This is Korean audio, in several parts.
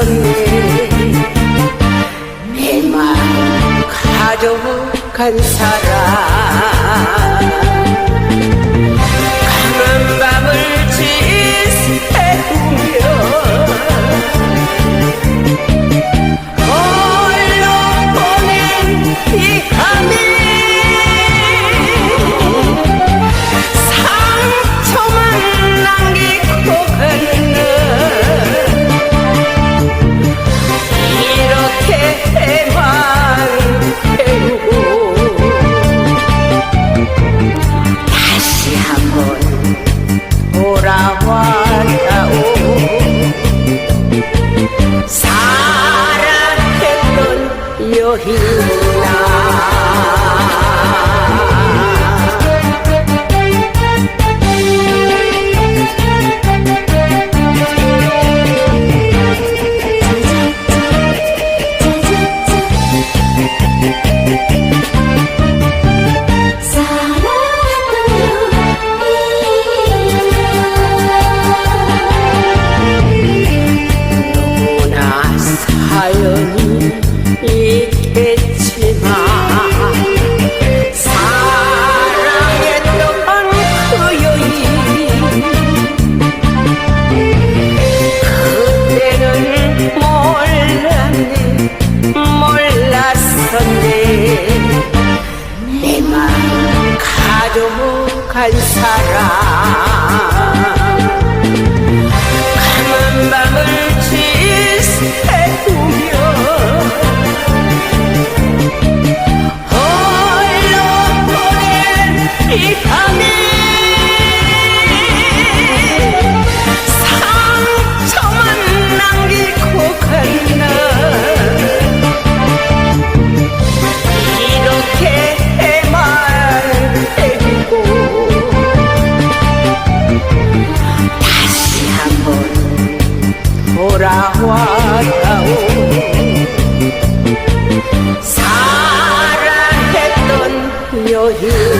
있었네 내맘 가져간 사람. your here. you're here.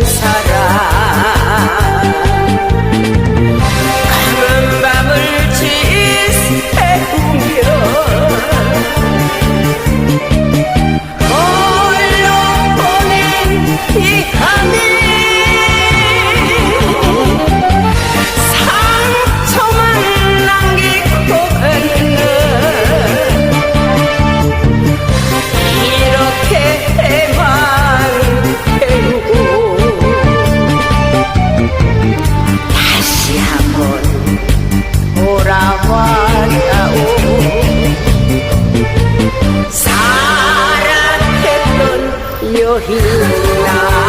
사랑 広いな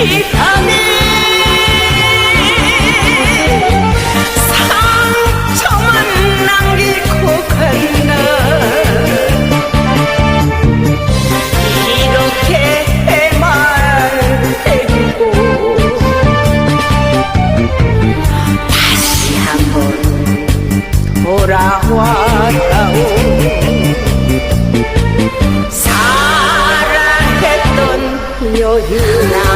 이밤 you now.